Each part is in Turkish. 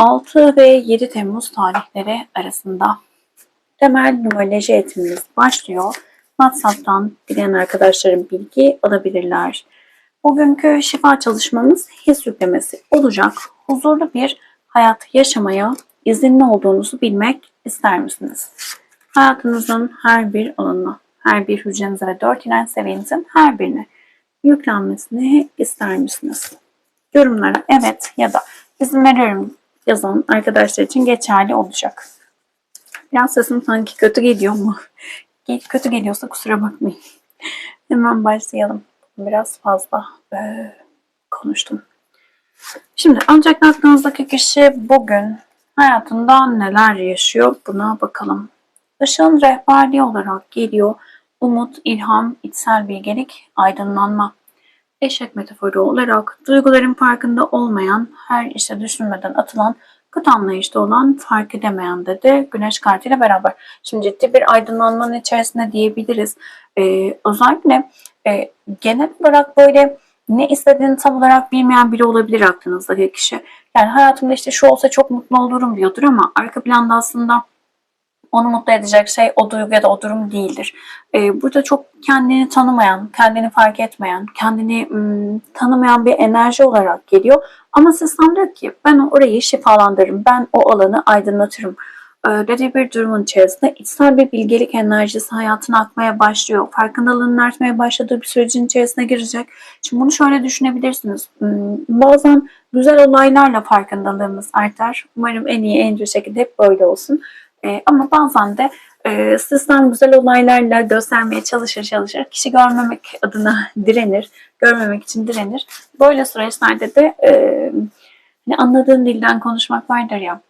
6 ve 7 Temmuz tarihleri arasında temel numeroloji eğitimimiz başlıyor. WhatsApp'tan dileyen arkadaşlarım bilgi alabilirler. Bugünkü şifa çalışmamız his yüklemesi olacak. Huzurlu bir hayat yaşamaya izinli olduğunuzu bilmek ister misiniz? Hayatınızın her bir alanına, her bir hücrenize ve dört inen seviyenizin her birine yüklenmesini ister misiniz? Yorumlara evet ya da izin veriyorum yazan arkadaşlar için geçerli olacak. Biraz sesim sanki kötü geliyor mu? Kötü geliyorsa kusura bakmayın. Hemen başlayalım. Biraz fazla e, konuştum. Şimdi öncelikle aklınızdaki kişi bugün hayatında neler yaşıyor buna bakalım. Işığın rehberliği olarak geliyor. Umut, ilham, içsel bilgelik, aydınlanma. Eşek metaforu olarak duyguların farkında olmayan, her işte düşünmeden atılan, kıt anlayışta olan, fark edemeyen de de güneş kartıyla beraber. Şimdi ciddi bir aydınlanmanın içerisinde diyebiliriz. Ee, özellikle e, genel olarak böyle ne istediğini tam olarak bilmeyen biri olabilir aklınızdaki kişi. Yani hayatımda işte şu olsa çok mutlu olurum diyordur ama arka planda aslında onu mutlu edecek şey o duygu ya da o durum değildir. Ee, burada çok kendini tanımayan, kendini fark etmeyen, kendini ım, tanımayan bir enerji olarak geliyor. Ama sistem diyor ki ben orayı şifalandırırım, ben o alanı aydınlatırım. Ee, dediği bir durumun içerisinde içsel bir bilgelik enerjisi hayatına akmaya başlıyor. Farkındalığının artmaya başladığı bir sürecin içerisine girecek. Şimdi bunu şöyle düşünebilirsiniz. Bazen güzel olaylarla farkındalığımız artar. Umarım en iyi, en iyi şekilde hep böyle olsun. E, ama bazen de e, sistem güzel olaylarla göstermeye çalışır çalışır. Kişi görmemek adına direnir. Görmemek için direnir. Böyle süreçlerde de e, hani anladığın dilden konuşmak vardır ya.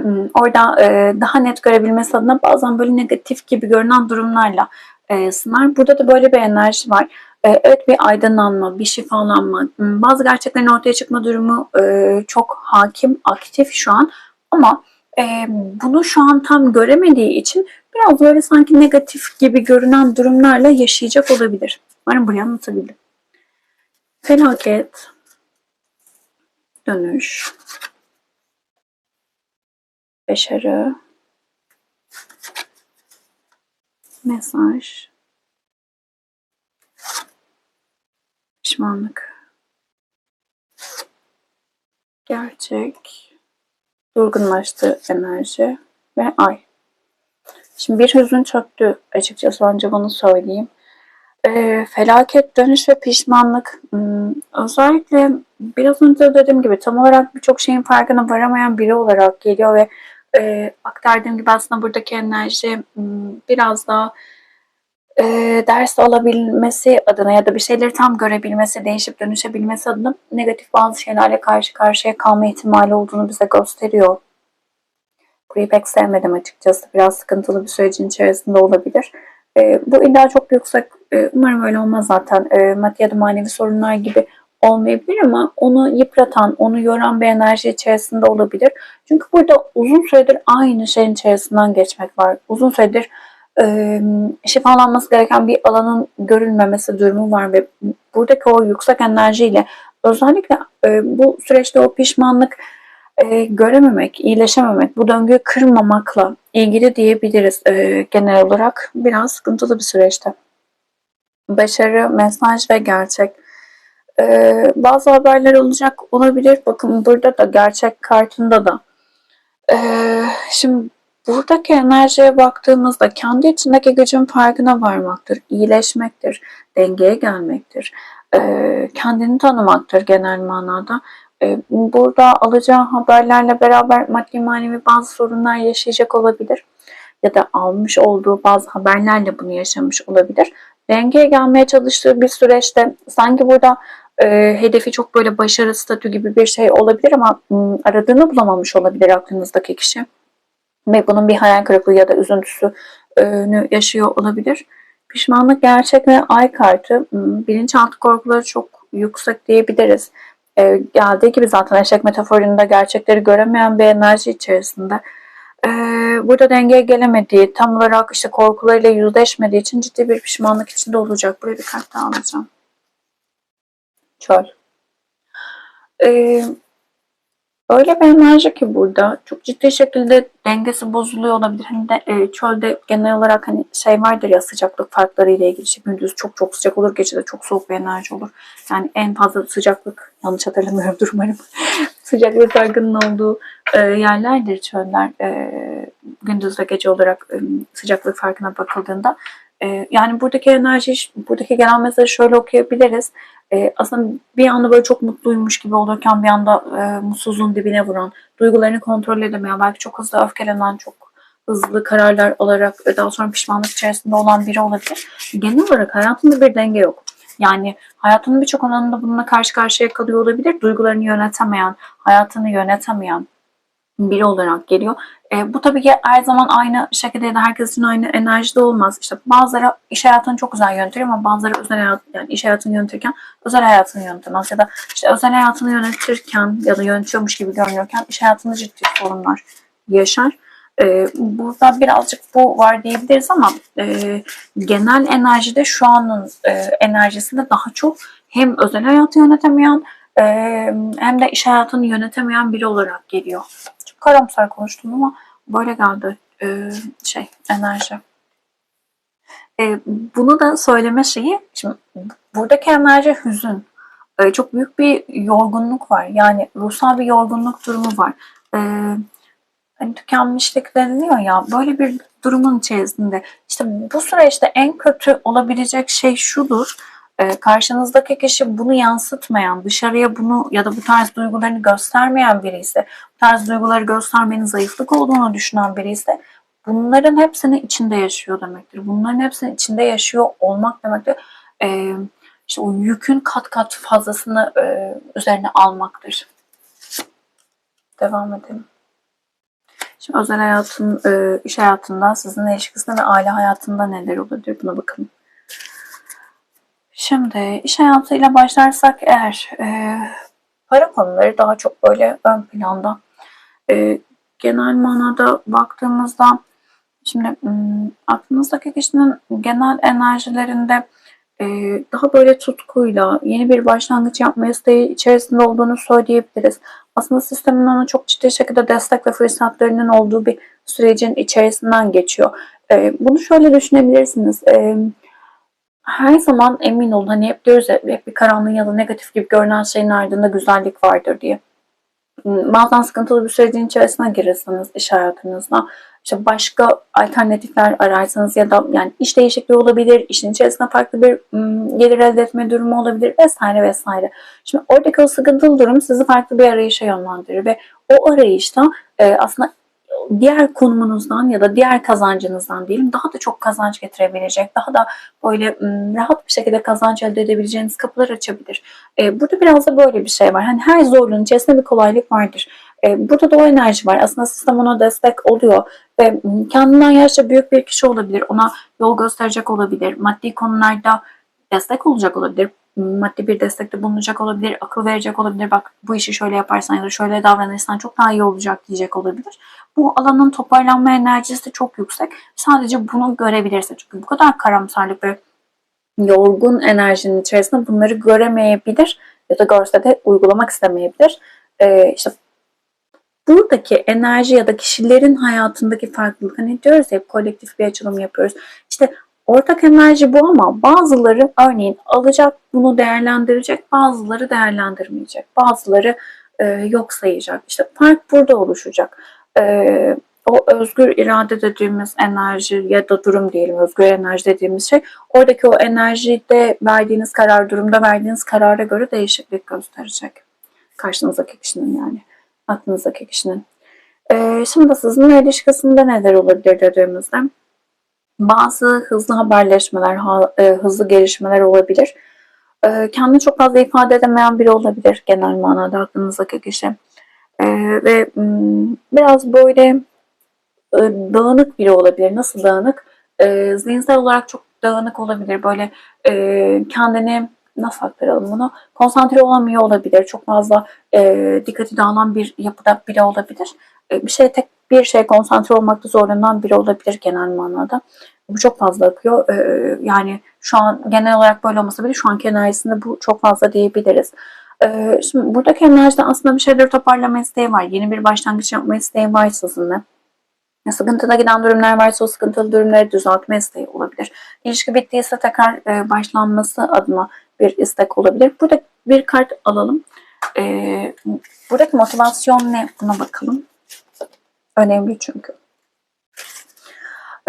Hmm, orada e, daha net görebilmesi adına bazen böyle negatif gibi görünen durumlarla e, sınar. Burada da böyle bir enerji var. E, evet bir aydınlanma, bir şifalanma, hmm, bazı gerçeklerin ortaya çıkma durumu e, çok hakim, aktif şu an. Ama e, bunu şu an tam göremediği için biraz böyle sanki negatif gibi görünen durumlarla yaşayacak olabilir. Umarım buraya anlatabildim. Felaket, dönüş, başarı, mesaj, pişmanlık, gerçek, durgunlaştı enerji ve ay. Şimdi bir hüzün çöktü açıkçası önce bunu söyleyeyim. E, felaket, dönüş ve pişmanlık hmm, özellikle biraz önce dediğim gibi tam olarak birçok şeyin farkına varamayan biri olarak geliyor ve e, aktardığım gibi aslında buradaki enerji hmm, biraz daha e, ders alabilmesi adına ya da bir şeyleri tam görebilmesi, değişip dönüşebilmesi adına negatif bazı şeylerle karşı karşıya kalma ihtimali olduğunu bize gösteriyor. Burayı pek sevmedim açıkçası. Biraz sıkıntılı bir sürecin içerisinde olabilir. E, bu illa çok yüksek, e, umarım öyle olmaz zaten. E, maddi ya da manevi sorunlar gibi olmayabilir ama onu yıpratan, onu yoran bir enerji içerisinde olabilir. Çünkü burada uzun süredir aynı şeyin içerisinden geçmek var. Uzun süredir şifalanması gereken bir alanın görülmemesi durumu var ve buradaki o yüksek enerjiyle özellikle bu süreçte o pişmanlık görememek, iyileşememek, bu döngüyü kırmamakla ilgili diyebiliriz genel olarak. Biraz sıkıntılı bir süreçte. Başarı, mesaj ve gerçek. Bazı haberler olacak olabilir. Bakın burada da gerçek kartında da. Şimdi buradaki enerjiye baktığımızda kendi içindeki gücün farkına varmaktır, iyileşmektir, dengeye gelmektir, e, kendini tanımaktır genel manada. E, burada alacağı haberlerle beraber maddi manevi bazı sorunlar yaşayacak olabilir ya da almış olduğu bazı haberlerle bunu yaşamış olabilir. Dengeye gelmeye çalıştığı bir süreçte sanki burada e, hedefi çok böyle başarı statü gibi bir şey olabilir ama m, aradığını bulamamış olabilir aklınızdaki kişi. Ve bunun bir hayal kırıklığı ya da üzüntüsünü yaşıyor olabilir. Pişmanlık gerçek ve ay kartı m, bilinçaltı korkuları çok yüksek diyebiliriz. E, geldiği gibi zaten eşek metaforunda gerçekleri göremeyen bir enerji içerisinde. E, burada dengeye gelemediği, tam olarak işte korkularıyla yüzleşmediği için ciddi bir pişmanlık içinde olacak. Buraya bir kart daha alacağım. Çöl. Ee, öyle bir enerji ki burada çok ciddi şekilde dengesi bozuluyor olabilir. Hani de, e, çölde genel olarak hani şey vardır ya sıcaklık farkları ile ilgili. İşte gündüz çok çok sıcak olur, gece de çok soğuk bir enerji olur. Yani en fazla sıcaklık yanlış hatırlamıyorumdur umarım. sıcaklık farkının olduğu e, yerlerdir çöller. E, gündüz ve gece olarak e, sıcaklık farkına bakıldığında. E, yani buradaki enerji, buradaki gelen mesajı şöyle okuyabiliriz e, aslında bir anda böyle çok mutluymuş gibi olurken bir anda e, mutsuzluğun dibine vuran, duygularını kontrol edemeyen, belki çok hızlı öfkelenen, çok hızlı kararlar alarak daha sonra pişmanlık içerisinde olan biri olabilir. Genel olarak hayatında bir denge yok. Yani hayatının birçok alanında bununla karşı karşıya kalıyor olabilir. Duygularını yönetemeyen, hayatını yönetemeyen biri olarak geliyor. E, bu tabii ki her zaman aynı şekilde ya herkesin aynı enerjide olmaz. İşte bazıları iş hayatını çok güzel yönetir ama bazıları özel hayat, yani iş hayatını yönetirken özel hayatını yönetemez. Ya da işte özel hayatını yönetirken ya da yönetiyormuş gibi görünüyorken iş hayatında ciddi sorunlar yaşar. E, burada birazcık bu var diyebiliriz ama e, genel enerjide şu anın e, enerjisinde daha çok hem özel hayatı yönetemeyen e, hem de iş hayatını yönetemeyen biri olarak geliyor. Karamsar konuştum ama böyle geldi e, şey enerji. E, bunu da söyleme şeyi, şimdi buradaki enerji hüzün. E, çok büyük bir yorgunluk var. Yani ruhsal bir yorgunluk durumu var. E, hani tükenmişlik deniliyor ya böyle bir durumun içerisinde. İşte bu süreçte en kötü olabilecek şey şudur e, karşınızdaki kişi bunu yansıtmayan, dışarıya bunu ya da bu tarz duygularını göstermeyen biri ise, bu tarz duyguları göstermenin zayıflık olduğunu düşünen biri ise bunların hepsini içinde yaşıyor demektir. Bunların hepsini içinde yaşıyor olmak demektir. E, işte o yükün kat kat fazlasını e, üzerine almaktır. Devam edelim. Şimdi özel hayatın, e, iş hayatında, sizin ilişkisinde ve aile hayatında neler olabilir buna bakalım. Şimdi iş hayatıyla başlarsak eğer e, para konuları daha çok böyle ön planda. E, genel manada baktığımızda şimdi aklınızdaki kişinin genel enerjilerinde e, daha böyle tutkuyla yeni bir başlangıç yapma isteği içerisinde olduğunu söyleyebiliriz. Aslında sistemin ona çok ciddi şekilde destek ve fırsatlarının olduğu bir sürecin içerisinden geçiyor. E, bunu şöyle düşünebilirsiniz. E, her zaman emin olun hani hep diyoruz ya hep bir karanlığın ya da negatif gibi görünen şeyin ardında güzellik vardır diye. Hmm, bazen sıkıntılı bir sürecin içerisine girirsiniz iş hayatınızda. İşte başka alternatifler ararsanız ya da yani iş değişikliği olabilir, işin içerisinde farklı bir ım, gelir elde etme durumu olabilir vesaire vesaire. Şimdi oradaki o sıkıntılı durum sizi farklı bir arayışa yönlendirir ve o arayışta e, aslında diğer konumunuzdan ya da diğer kazancınızdan diyelim daha da çok kazanç getirebilecek, daha da böyle rahat bir şekilde kazanç elde edebileceğiniz kapılar açabilir. Burada biraz da böyle bir şey var. Hani her zorluğun içerisinde bir kolaylık vardır. Burada da o enerji var. Aslında sistem ona destek oluyor ve kendinden yaşça büyük bir kişi olabilir. Ona yol gösterecek olabilir. Maddi konularda destek olacak olabilir maddi bir destekte bulunacak olabilir, akıl verecek olabilir. Bak bu işi şöyle yaparsan ya da şöyle davranırsan çok daha iyi olacak diyecek olabilir. Bu alanın toparlanma enerjisi çok yüksek. Sadece bunu görebilirsin. Çünkü bu kadar karamsarlık ve yorgun enerjinin içerisinde bunları göremeyebilir ya da görse de uygulamak istemeyebilir. Ee, işte buradaki enerji ya da kişilerin hayatındaki farklılık hani diyoruz ya kolektif bir açılım yapıyoruz. İşte ortak enerji bu ama bazıları örneğin alacak bunu değerlendirecek bazıları değerlendirmeyecek bazıları e, yok sayacak. İşte fark burada oluşacak e, o özgür irade dediğimiz enerji ya da durum diyelim özgür enerji dediğimiz şey oradaki o enerjide verdiğiniz karar durumda verdiğiniz karara göre değişiklik gösterecek. Karşınızdaki kişinin yani aklınızdaki kişinin. Ee, şimdi sizinle ilişkisinde neler olabilir dediğimizde bazı hızlı haberleşmeler, e, hızlı gelişmeler olabilir. e, kendini çok fazla ifade edemeyen biri olabilir genel manada aklınızdaki kişi. E, ve biraz böyle dağınık biri olabilir. Nasıl dağınık? Zihinsel olarak çok dağınık olabilir. Böyle kendini nasıl aktaralım bunu? Konsantre olamıyor olabilir. Çok fazla dikkati dağılan bir yapıda biri olabilir. Bir şey tek bir şeye konsantre olmakta zorlanan biri olabilir genel manada. Bu çok fazla akıyor. E, yani şu an genel olarak böyle olmasa bile şu anki enerjisinde bu çok fazla diyebiliriz. E, şimdi buradaki enerjide aslında bir şeyleri toparlama isteği var. Yeni bir başlangıç yapma isteği var sizinle. Sıkıntıda giden durumlar varsa o sıkıntılı durumları düzeltme isteği olabilir. İlişki bittiyse tekrar e, başlanması adına bir istek olabilir. Burada bir kart alalım. E, buradaki motivasyon ne? Buna bakalım. Önemli çünkü.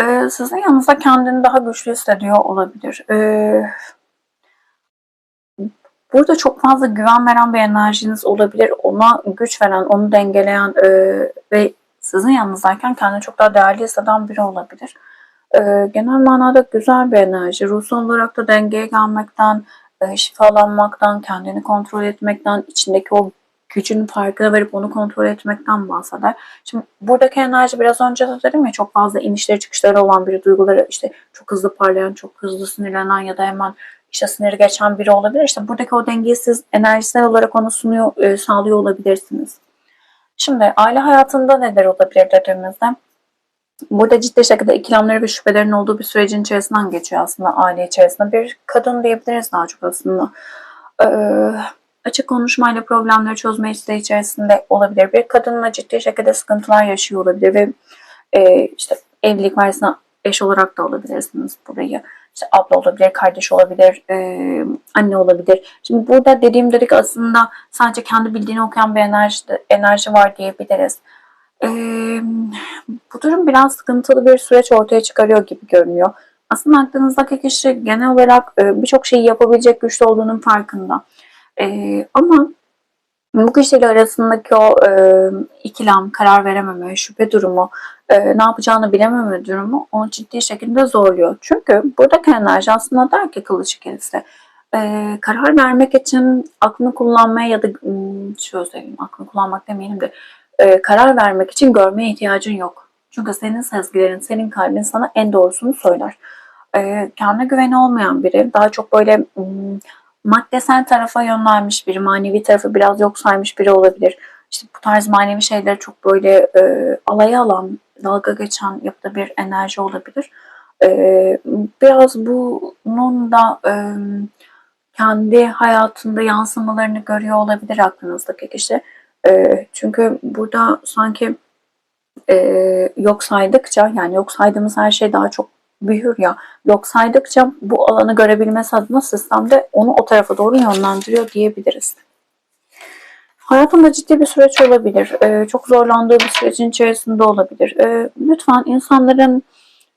E, sizin yanınızda kendini daha güçlü hissediyor olabilir. E, burada çok fazla güven veren bir enerjiniz olabilir. Ona güç veren, onu dengeleyen e, ve sizin yanınızdayken kendini çok daha değerli hisseden biri olabilir. E, genel manada güzel bir enerji. Ruhsal olarak da dengeye gelmekten, e, şifalanmaktan, kendini kontrol etmekten, içindeki o gücün farkına varıp onu kontrol etmekten bahseder. Şimdi buradaki enerji biraz önce de dedim ya çok fazla inişleri çıkışları olan biri duyguları işte çok hızlı parlayan, çok hızlı sinirlenen ya da hemen işte siniri geçen biri olabilir. İşte buradaki o dengeyi siz enerjisel olarak onu sunuyor, e, sağlıyor olabilirsiniz. Şimdi aile hayatında neler olabilir dediğimizde burada ciddi şekilde ikilemleri ve şüphelerin olduğu bir sürecin içerisinden geçiyor aslında aile içerisinde. Bir kadın diyebiliriz daha çok aslında. Ee, açık konuşmayla problemleri çözme isteği içerisinde olabilir. Bir kadınla ciddi şekilde sıkıntılar yaşıyor olabilir ve e, işte evlilik varsa eş olarak da alabilirsiniz burayı. İşte abla olabilir, kardeş olabilir, e, anne olabilir. Şimdi burada dediğim dedik aslında sadece kendi bildiğini okuyan bir enerji, enerji var diyebiliriz. E, bu durum biraz sıkıntılı bir süreç ortaya çıkarıyor gibi görünüyor. Aslında aklınızdaki kişi genel olarak e, birçok şeyi yapabilecek güçlü olduğunun farkında. E, ama bu kişiyle arasındaki o e, ikilem, karar verememe, şüphe durumu, e, ne yapacağını bilememe durumu onu ciddi şekilde zorluyor. Çünkü buradaki enerji aslında der ki kılıç ikilisi. E, karar vermek için aklını kullanmaya ya da hmm, şöyle söyleyeyim aklını kullanmak demeyelim de e, karar vermek için görmeye ihtiyacın yok. Çünkü senin sezgilerin, senin kalbin sana en doğrusunu söyler. E, kendine güveni olmayan biri, daha çok böyle hmm, maddesel tarafa yönlenmiş biri, manevi tarafı biraz yok saymış biri olabilir. İşte bu tarz manevi şeyleri çok böyle e, alaya alan, dalga geçen yapıda bir enerji olabilir. E, biraz bunun da e, kendi hayatında yansımalarını görüyor olabilir aklınızdaki kişi. E, çünkü burada sanki e, yok saydıkça yani yok saydığımız her şey daha çok büyür ya. Yok saydıkça bu alanı görebilmesi adına sistemde onu o tarafa doğru yönlendiriyor diyebiliriz. Hayatında ciddi bir süreç olabilir. Ee, çok zorlandığı bir sürecin içerisinde olabilir. Ee, lütfen insanların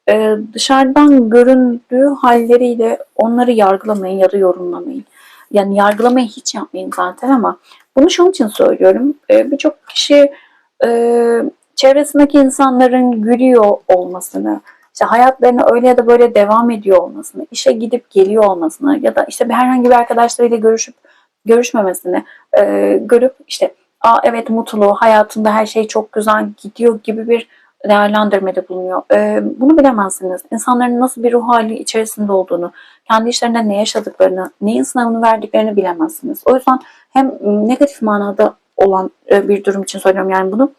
e, dışarıdan göründüğü halleriyle onları yargılamayın ya da yorumlamayın. Yani yargılamayı hiç yapmayın zaten ama bunu şunun için söylüyorum. Ee, Birçok kişi e, çevresindeki insanların gülüyor olmasını, işte hayatlarını öyle ya da böyle devam ediyor olmasını, işe gidip geliyor olmasını ya da işte bir herhangi bir arkadaşlarıyla görüşüp görüşmemesini e, görüp işte Aa, evet mutlu, hayatında her şey çok güzel gidiyor gibi bir değerlendirmede bulunuyor. E, bunu bilemezsiniz. İnsanların nasıl bir ruh hali içerisinde olduğunu, kendi işlerinde ne yaşadıklarını, neyin sınavını verdiklerini bilemezsiniz. O yüzden hem negatif manada olan e, bir durum için söylüyorum yani bunu.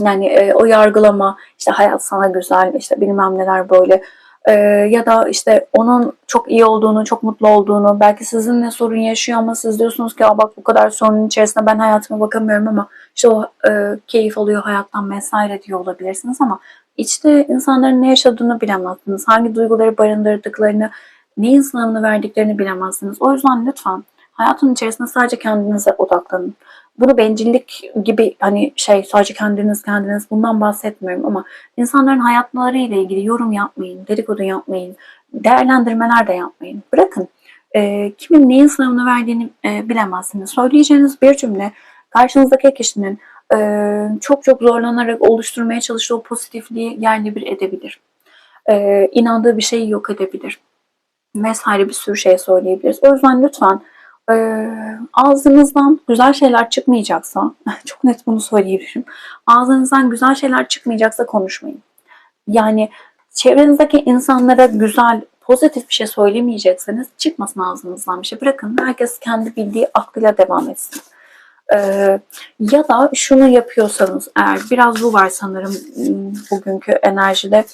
Yani e, o yargılama, işte hayat sana güzel, işte bilmem neler böyle ee, ya da işte onun çok iyi olduğunu, çok mutlu olduğunu, belki sizinle sorun yaşıyor ama siz diyorsunuz ki bak bu kadar sorunun içerisinde ben hayatıma bakamıyorum ama işte o e, keyif alıyor hayattan vesaire diyor olabilirsiniz ama içte insanların ne yaşadığını bilemezsiniz. Hangi duyguları barındırdıklarını, neyin sınavını verdiklerini bilemezsiniz. O yüzden lütfen hayatın içerisinde sadece kendinize odaklanın bunu bencillik gibi hani şey sadece kendiniz kendiniz bundan bahsetmiyorum ama insanların hayatları ile ilgili yorum yapmayın, dedikodu yapmayın, değerlendirmeler de yapmayın. Bırakın e, kimin neyin sınavını verdiğini e, bilemezsiniz. Söyleyeceğiniz bir cümle karşınızdaki kişinin e, çok çok zorlanarak oluşturmaya çalıştığı o pozitifliği yerli bir edebilir. E, inandığı bir şeyi yok edebilir. vesaire bir sürü şey söyleyebiliriz. O yüzden lütfen e, ağzınızdan güzel şeyler çıkmayacaksa, çok net bunu söyleyebilirim. Ağzınızdan güzel şeyler çıkmayacaksa konuşmayın. Yani çevrenizdeki insanlara güzel, pozitif bir şey söylemeyecekseniz çıkmasın ağzınızdan bir şey. Bırakın herkes kendi bildiği aklıyla devam etsin. Ee, ya da şunu yapıyorsanız eğer biraz bu var sanırım ım, bugünkü enerjide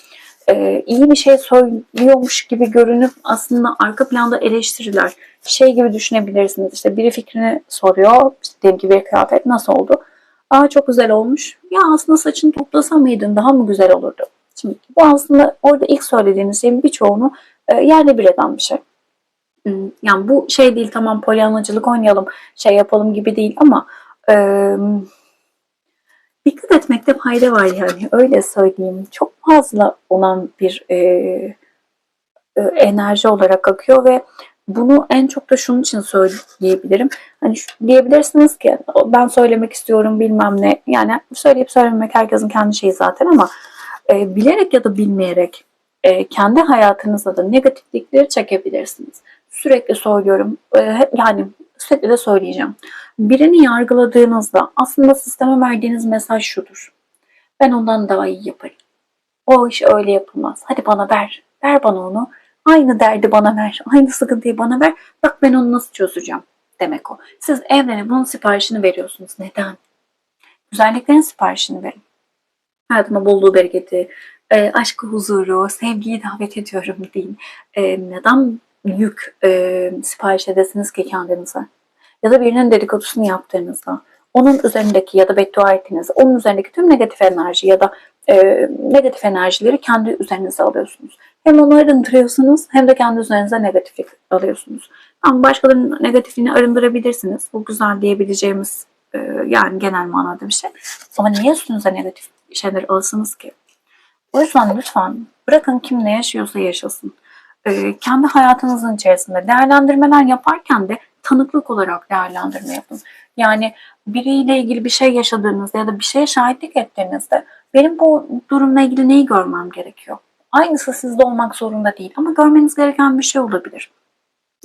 e, iyi bir şey söylüyormuş gibi görünüp aslında arka planda eleştiriler şey gibi düşünebilirsiniz. İşte biri fikrini soruyor işte diyelim ki bir kıyafet nasıl oldu? Aa çok güzel olmuş. Ya aslında saçını toplasa mıydın daha mı güzel olurdu? Şimdi bu aslında orada ilk söylediğiniz şeyin birçoğunu e, yerle bir eden bir şey. Hmm, yani bu şey değil tamam polyanacılık oynayalım şey yapalım gibi değil ama e, dikkat etmekte fayda var yani öyle söyleyeyim. Çok fazla olan bir e, e, enerji olarak akıyor ve bunu en çok da şunun için söyleyebilirim. Hani şu- diyebilirsiniz ki ben söylemek istiyorum bilmem ne. Yani söyleyip söylememek herkesin kendi şeyi zaten ama e, bilerek ya da bilmeyerek e, kendi hayatınızda da negatiflikleri çekebilirsiniz. Sürekli söylüyorum. E, yani sürekli de söyleyeceğim. Birini yargıladığınızda aslında sisteme verdiğiniz mesaj şudur. Ben ondan daha iyi yaparım. O iş öyle yapılmaz. Hadi bana ver. Ver bana onu. Aynı derdi bana ver. Aynı sıkıntıyı bana ver. Bak ben onu nasıl çözeceğim demek o. Siz evrene bunun siparişini veriyorsunuz. Neden? Güzelliklerin siparişini verin. Hayatıma bolluğu, bereketi, e, aşkı, huzuru, sevgiyi davet ediyorum deyin. E, neden yük e, sipariş edesiniz ki kendinize? Ya da birinin dedikodusunu yaptığınızda, onun üzerindeki ya da beddua ettiğinizde, onun üzerindeki tüm negatif enerji ya da e, negatif enerjileri kendi üzerinize alıyorsunuz. Hem onu arındırıyorsunuz hem de kendi üzerinize negatiflik alıyorsunuz. Ama başkalarının negatifliğini arındırabilirsiniz. Bu güzel diyebileceğimiz e, yani genel manada bir şey. Ama niye üstünüze negatif şeyler alısınız ki? O yüzden lütfen bırakın kim ne yaşıyorsa yaşasın. E, kendi hayatınızın içerisinde değerlendirmeler yaparken de tanıklık olarak değerlendirme yapın. Yani biriyle ilgili bir şey yaşadığınızda ya da bir şeye şahitlik ettiğinizde benim bu durumla ilgili neyi görmem gerekiyor? Aynısı sizde olmak zorunda değil ama görmeniz gereken bir şey olabilir.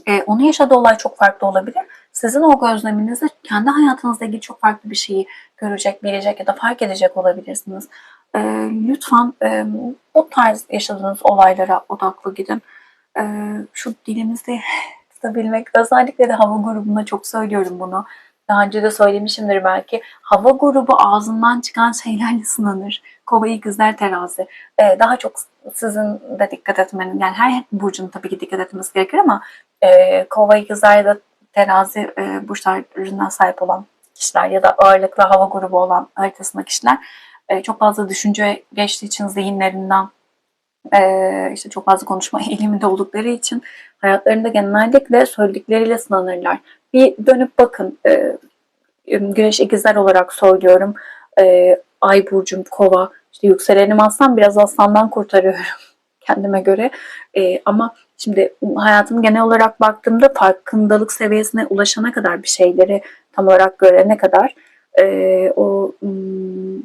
Ee, onun yaşadığı olay çok farklı olabilir. Sizin o gözleminizde kendi hayatınızla ilgili çok farklı bir şeyi görecek, bilecek ya da fark edecek olabilirsiniz. Ee, lütfen e, o tarz yaşadığınız olaylara odaklı gidin. Ee, şu dilimizde tutabilmek, özellikle de hava grubuna çok söylüyorum bunu. Daha önce de söylemişimdir belki. Hava grubu ağzından çıkan şeylerle sınanır. Kova ikizler terazi. Ee, daha çok sizin de dikkat etmenin, yani her burcun tabii ki dikkat etmesi gerekir ama e, kova ikizler ya da terazi e, burçlarından sahip olan kişiler ya da ağırlıklı hava grubu olan haritasında kişiler e, çok fazla düşünce geçtiği için zihinlerinden e, işte çok fazla konuşma eğiliminde oldukları için hayatlarında genellikle söyledikleriyle sınanırlar. Bir dönüp bakın e, güneş ikizler olarak söylüyorum. E, Ay burcum kova, işte yükselenim aslan biraz aslandan kurtarıyorum kendime göre. E, ama şimdi hayatım genel olarak baktığımda farkındalık seviyesine ulaşana kadar bir şeyleri tam olarak görene kadar e, o hmm,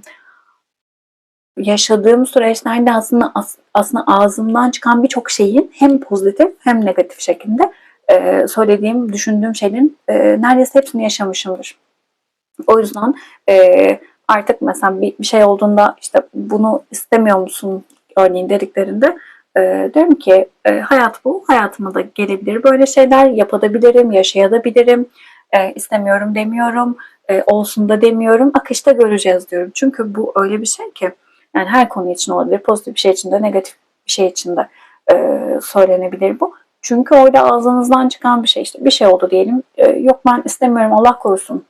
yaşadığım süreçlerde aslında as- aslında ağzımdan çıkan birçok şeyin hem pozitif hem negatif şekilde e, söylediğim, düşündüğüm şeylerin e, neredeyse hepsini yaşamışımdır. O yüzden e, artık mesela bir, bir şey olduğunda işte bunu istemiyor musun örneğin dediklerinde e, diyorum ki e, hayat bu, hayatıma da gelebilir böyle şeyler, yapabilirim, yaşayabilirim, e, istemiyorum demiyorum, e, olsun da demiyorum, akışta göreceğiz diyorum. Çünkü bu öyle bir şey ki yani her konu için olabilir, pozitif bir şey için de, negatif bir şey için de e, söylenebilir bu. Çünkü orada ağzınızdan çıkan bir şey işte bir şey oldu diyelim, e, yok ben istemiyorum Allah korusun.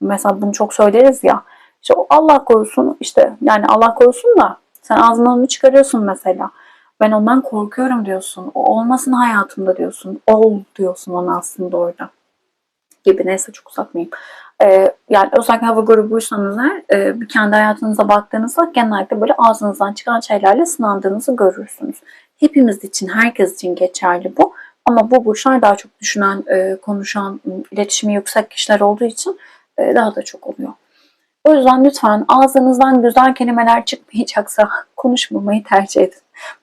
Mesela bunu çok söyleriz ya. İşte Allah korusun işte yani Allah korusun da sen ağzından onu çıkarıyorsun mesela. Ben ondan korkuyorum diyorsun. O olmasın hayatımda diyorsun. Ol diyorsun ona aslında orada. Gibi neyse çok uzatmayayım. Ee, yani özellikle hava grubuysanız eğer e, kendi hayatınıza baktığınızda genellikle böyle ağzınızdan çıkan şeylerle sınandığınızı görürsünüz. Hepimiz için, herkes için geçerli bu. Ama bu burçlar daha çok düşünen, e, konuşan, iletişimi yüksek kişiler olduğu için e, daha da çok oluyor. O yüzden lütfen ağzınızdan güzel kelimeler çıkmayacaksa konuşmamayı tercih edin.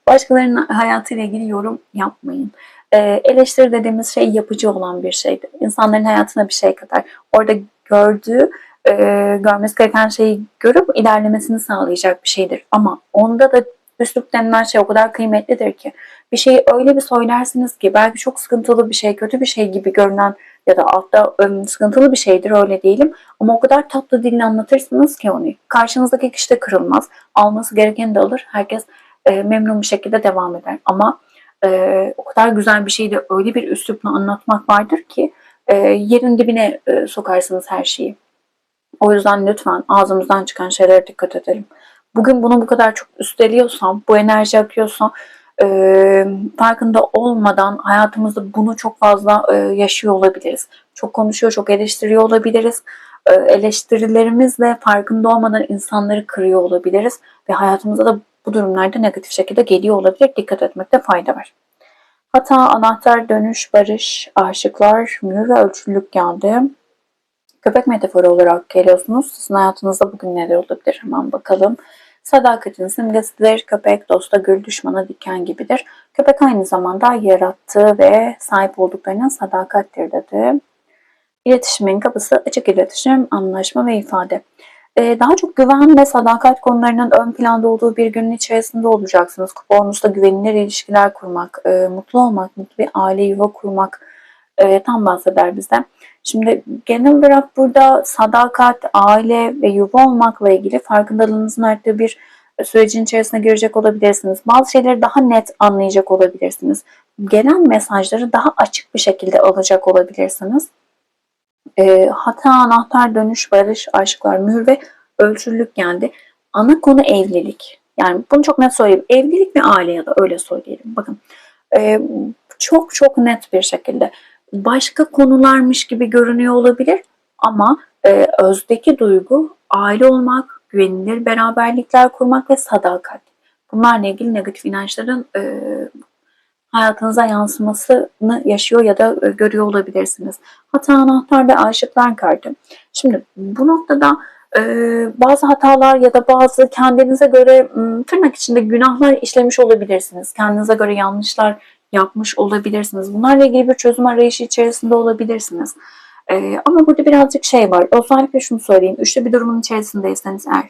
Başkalarının hayatıyla ilgili yorum yapmayın. E, eleştiri dediğimiz şey yapıcı olan bir şeydir. İnsanların hayatına bir şey kadar. Orada gördüğü, e, görmesi gereken şeyi görüp ilerlemesini sağlayacak bir şeydir. Ama onda da üslup denilen şey o kadar kıymetlidir ki. Bir şeyi öyle bir söylersiniz ki belki çok sıkıntılı bir şey, kötü bir şey gibi görünen ya da altta ım, sıkıntılı bir şeydir öyle değilim. Ama o kadar tatlı dille anlatırsınız ki onu. Karşınızdaki kişi de kırılmaz. Alması gerekeni de alır. Herkes e, memnun bir şekilde devam eder. Ama e, o kadar güzel bir şeyi de öyle bir üslupla anlatmak vardır ki e, yerin dibine e, sokarsınız her şeyi. O yüzden lütfen ağzımızdan çıkan şeylere dikkat edelim. Bugün bunu bu kadar çok üstleniyorsam, bu enerji akıyorsa e, farkında olmadan hayatımızda bunu çok fazla e, yaşıyor olabiliriz. Çok konuşuyor, çok eleştiriyor olabiliriz. E, eleştirilerimizle farkında olmadan insanları kırıyor olabiliriz. Ve hayatımıza da bu durumlarda negatif şekilde geliyor olabilir. Dikkat etmekte fayda var. Hata, anahtar, dönüş, barış, aşıklar, mühür ve ölçülülük geldi. Köpek metaforu olarak geliyorsunuz. Sizin hayatınızda bugün neler olabilir? Hemen bakalım. Sadakatin simgesidir. Köpek dosta gül, düşmana diken gibidir. Köpek aynı zamanda yarattığı ve sahip olduklarının sadakattir dedi. İletişimin kapısı açık iletişim, anlaşma ve ifade. Ee, daha çok güven ve sadakat konularının ön planda olduğu bir günün içerisinde olacaksınız. Kuponunuzda güvenilir ilişkiler kurmak, e, mutlu olmak, mutlu bir aile yuva kurmak e, tam bahseder bize. Şimdi genel olarak burada sadakat, aile ve yuva olmakla ilgili farkındalığınızın arttığı bir sürecin içerisine girecek olabilirsiniz. Bazı şeyleri daha net anlayacak olabilirsiniz. Gelen mesajları daha açık bir şekilde alacak olabilirsiniz. E, hata, anahtar, dönüş, barış, aşklar, mühür ve ölçülülük geldi. Ana konu evlilik. Yani bunu çok net söyleyeyim. Evlilik ve aile ya da öyle söyleyelim. Bakın e, çok çok net bir şekilde başka konularmış gibi görünüyor olabilir ama e, özdeki duygu aile olmak, güvenilir beraberlikler kurmak ve sadakat. Bunlarla ilgili negatif inançların e, hayatınıza yansımasını yaşıyor ya da e, görüyor olabilirsiniz. Hata anahtar ve aşıklar kartı. Şimdi bu noktada e, bazı hatalar ya da bazı kendinize göre tırnak içinde günahlar işlemiş olabilirsiniz. Kendinize göre yanlışlar yapmış olabilirsiniz. Bunlarla ilgili bir çözüm arayışı içerisinde olabilirsiniz. Ee, ama burada birazcık şey var. Özellikle şunu söyleyeyim. Üçlü bir durumun içerisindeyseniz eğer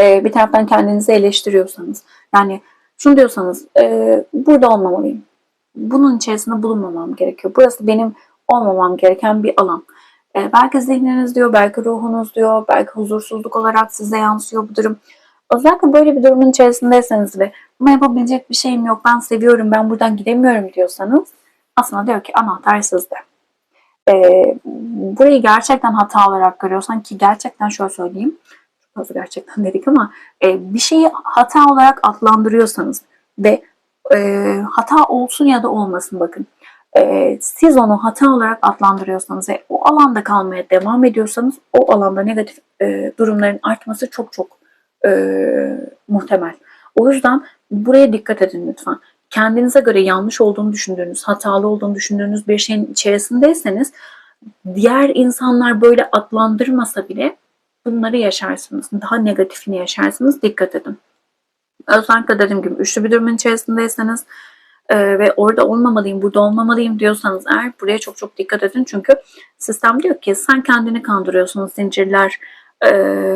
e, bir taraftan kendinizi eleştiriyorsanız yani şunu diyorsanız e, burada olmamalıyım. Bunun içerisinde bulunmamam gerekiyor. Burası benim olmamam gereken bir alan. E, belki zihniniz diyor, belki ruhunuz diyor, belki huzursuzluk olarak size yansıyor bu durum. Özellikle böyle bir durumun içerisindeyseniz ve ama yapabilecek bir şeyim yok, ben seviyorum, ben buradan gidemiyorum diyorsanız aslında diyor ki anahtar sizde. Ee, burayı gerçekten hata olarak görüyorsan ki gerçekten şöyle söyleyeyim, fazla gerçekten dedik ama e, bir şeyi hata olarak adlandırıyorsanız ve e, hata olsun ya da olmasın bakın. E, siz onu hata olarak adlandırıyorsanız ve o alanda kalmaya devam ediyorsanız o alanda negatif e, durumların artması çok çok e, muhtemel. O yüzden buraya dikkat edin lütfen. Kendinize göre yanlış olduğunu düşündüğünüz, hatalı olduğunu düşündüğünüz bir şeyin içerisindeyseniz diğer insanlar böyle adlandırmasa bile bunları yaşarsınız. Daha negatifini yaşarsınız. Dikkat edin. Özellikle dediğim gibi üçlü bir durumun içerisindeyseniz e, ve orada olmamalıyım, burada olmamalıyım diyorsanız eğer buraya çok çok dikkat edin. Çünkü sistem diyor ki sen kendini kandırıyorsun zincirler e,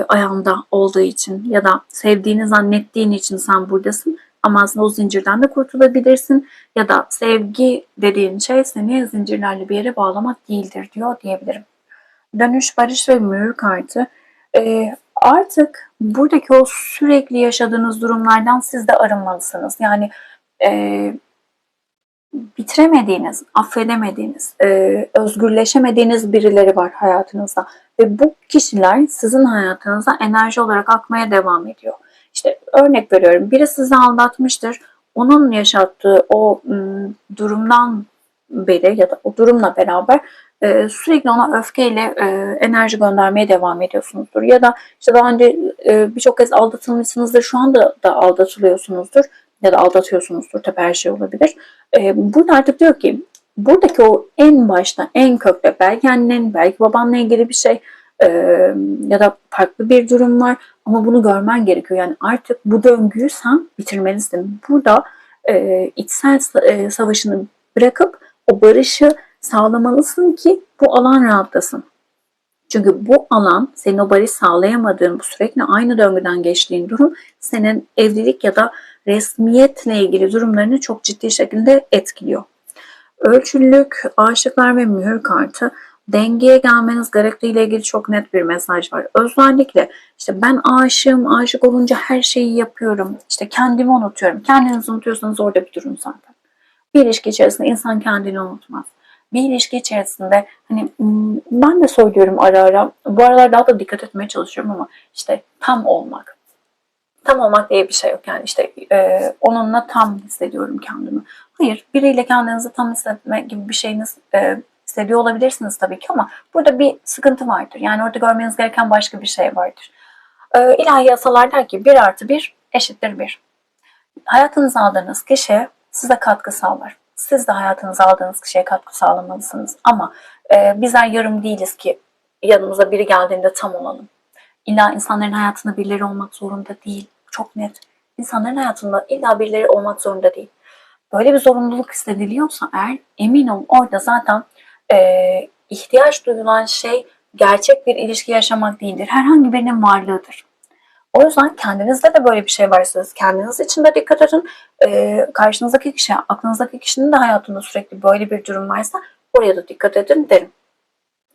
ayağında olduğu için ya da sevdiğini zannettiğin için sen buradasın. Ama aslında o zincirden de kurtulabilirsin. Ya da sevgi dediğin şey seni zincirlerle bir yere bağlamak değildir diyor diyebilirim. Dönüş, barış ve mühür kartı. E, artık buradaki o sürekli yaşadığınız durumlardan siz de arınmalısınız. Yani e, bitiremediğiniz, affedemediğiniz, e, özgürleşemediğiniz birileri var hayatınızda. Ve bu kişiler sizin hayatınıza enerji olarak akmaya devam ediyor. İşte örnek veriyorum biri sizi aldatmıştır. Onun yaşattığı o durumdan beri ya da o durumla beraber e, sürekli ona öfkeyle e, enerji göndermeye devam ediyorsunuzdur. Ya da işte daha önce e, birçok kez aldatılmışsınızdır. Şu anda da aldatılıyorsunuzdur ya da aldatıyorsunuzdur. Tabii her şey olabilir. E, burada artık diyor ki buradaki o en başta en kökte belki annen belki babanla ilgili bir şey e, ya da farklı bir durum var ama bunu görmen gerekiyor. Yani artık bu döngüyü sen bitirmelisin. Burada e, içsel e, savaşını bırakıp o barışı sağlamalısın ki bu alan rahatlasın. Çünkü bu alan senin o barış sağlayamadığın, bu sürekli aynı döngüden geçtiğin durum senin evlilik ya da resmiyetle ilgili durumlarını çok ciddi şekilde etkiliyor. Ölçülülük, aşıklar ve mühür kartı dengeye gelmeniz gerektiğiyle ilgili çok net bir mesaj var. Özellikle işte ben aşığım, aşık olunca her şeyi yapıyorum, işte kendimi unutuyorum. Kendinizi unutuyorsanız orada bir durum zaten. Bir ilişki içerisinde insan kendini unutmaz. Bir ilişki içerisinde hani hmm, ben de söylüyorum ara ara, bu aralar daha da dikkat etmeye çalışıyorum ama işte tam olmak. Tam olmak diye bir şey yok yani işte e, onunla tam hissediyorum kendimi. Hayır, biriyle kendinizi tam hissetme gibi bir şeyiniz e, hissediyor olabilirsiniz tabii ki ama burada bir sıkıntı vardır. Yani orada görmeniz gereken başka bir şey vardır. E, ilahi yasalar der ki 1 artı 1 eşittir 1. Hayatınıza aldığınız kişi size katkı sağlar. Siz de hayatınıza aldığınız kişiye katkı sağlamalısınız. Ama e, bizler yarım değiliz ki yanımıza biri geldiğinde tam olalım. İlla insanların hayatında birileri olmak zorunda değil. Çok net. İnsanların hayatında illa birileri olmak zorunda değil. Böyle bir zorunluluk hissediliyorsa eğer emin olun orada zaten e, ihtiyaç duyulan şey gerçek bir ilişki yaşamak değildir. Herhangi birinin varlığıdır. O yüzden kendinizde de böyle bir şey varsa kendiniz için de dikkat edin. E, karşınızdaki kişi, aklınızdaki kişinin de hayatında sürekli böyle bir durum varsa oraya da dikkat edin derim.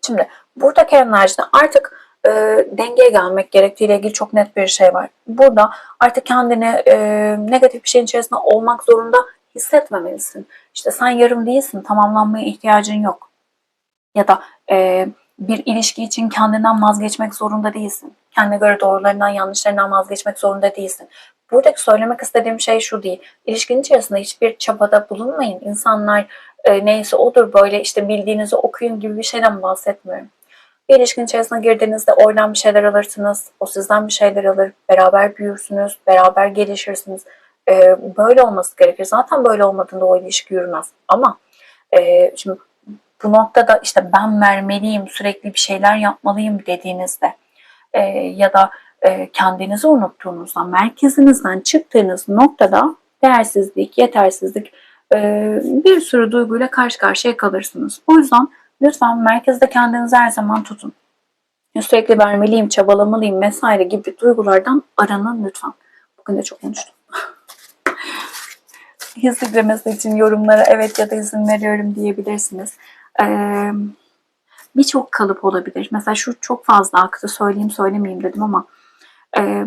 Şimdi buradaki enerjide artık e, dengeye gelmek gerektiğiyle ilgili çok net bir şey var. Burada artık kendini e, negatif bir şeyin içerisinde olmak zorunda hissetmemelisin. İşte sen yarım değilsin, tamamlanmaya ihtiyacın yok. Ya da e, bir ilişki için kendinden vazgeçmek zorunda değilsin. Kendine göre doğrularından, yanlışlarından vazgeçmek zorunda değilsin. Buradaki söylemek istediğim şey şu değil. İlişkinin içerisinde hiçbir çabada bulunmayın. İnsanlar e, neyse odur böyle işte bildiğinizi okuyun gibi bir şeyden bahsetmiyorum. Bir ilişkinin içerisine girdiğinizde oradan bir şeyler alırsınız. O sizden bir şeyler alır. Beraber büyürsünüz. Beraber gelişirsiniz. E, böyle olması gerekir. Zaten böyle olmadığında o ilişki yürümez. Ama e, şimdi bu noktada işte ben vermeliyim, sürekli bir şeyler yapmalıyım dediğinizde e, ya da e, kendinizi unuttuğunuzda, merkezinizden çıktığınız noktada değersizlik, yetersizlik e, bir sürü duyguyla karşı karşıya kalırsınız. O yüzden lütfen merkezde kendinizi her zaman tutun. Sürekli vermeliyim, çabalamalıyım vesaire gibi duygulardan aranın lütfen. Bugün de çok konuştum. Hissetmemesi için yorumlara evet ya da izin veriyorum diyebilirsiniz. Ee, Birçok kalıp olabilir. Mesela şu çok fazla aktı söyleyeyim söylemeyeyim dedim ama e,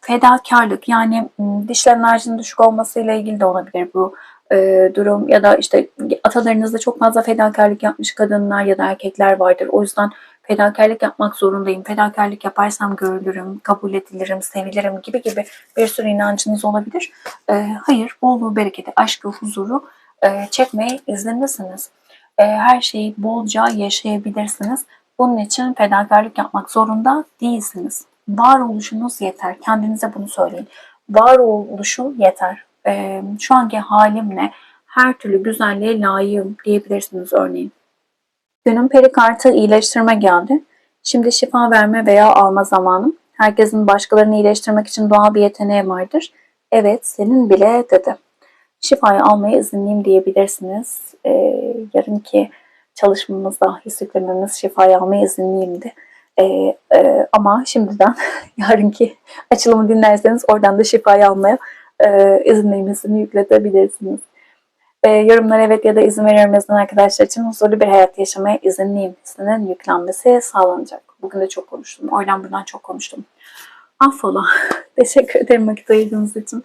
fedakarlık yani dişler enerjinin düşük olmasıyla ilgili de olabilir bu e, durum ya da işte atalarınızda çok fazla fedakarlık yapmış kadınlar ya da erkekler vardır. O yüzden fedakarlık yapmak zorundayım. Fedakarlık yaparsam görülürüm, kabul edilirim, sevilirim gibi gibi bir sürü inancınız olabilir. E, hayır, bolluğu, bereketi, aşkı, huzuru e, çekmeye izinlisiniz. E, her şeyi bolca yaşayabilirsiniz. Bunun için fedakarlık yapmak zorunda değilsiniz. Varoluşunuz yeter. Kendinize bunu söyleyin. Varoluşum yeter. E, şu anki halimle her türlü güzelliğe layığım diyebilirsiniz örneğin. Günün peri kartı iyileştirme geldi. Şimdi şifa verme veya alma zamanım. Herkesin başkalarını iyileştirmek için doğal bir yeteneği vardır. Evet senin bile dedi. Şifayı almaya izinliyim diyebilirsiniz. Ee, yarınki çalışmamızda hissetmemiz şifayı almaya izinliyimdi. Ee, e, ama şimdiden yarınki açılımı dinlerseniz oradan da şifayı almaya e, izinliyimizini yükletebilirsiniz. E, yorumlara evet ya da izin veriyorum yazan arkadaşlar için huzurlu bir hayat yaşamaya izinliyim hissinin yüklenmesi sağlanacak. Bugün de çok konuştum. Oradan buradan çok konuştum. Affola. Teşekkür ederim vakit ayırdığınız için.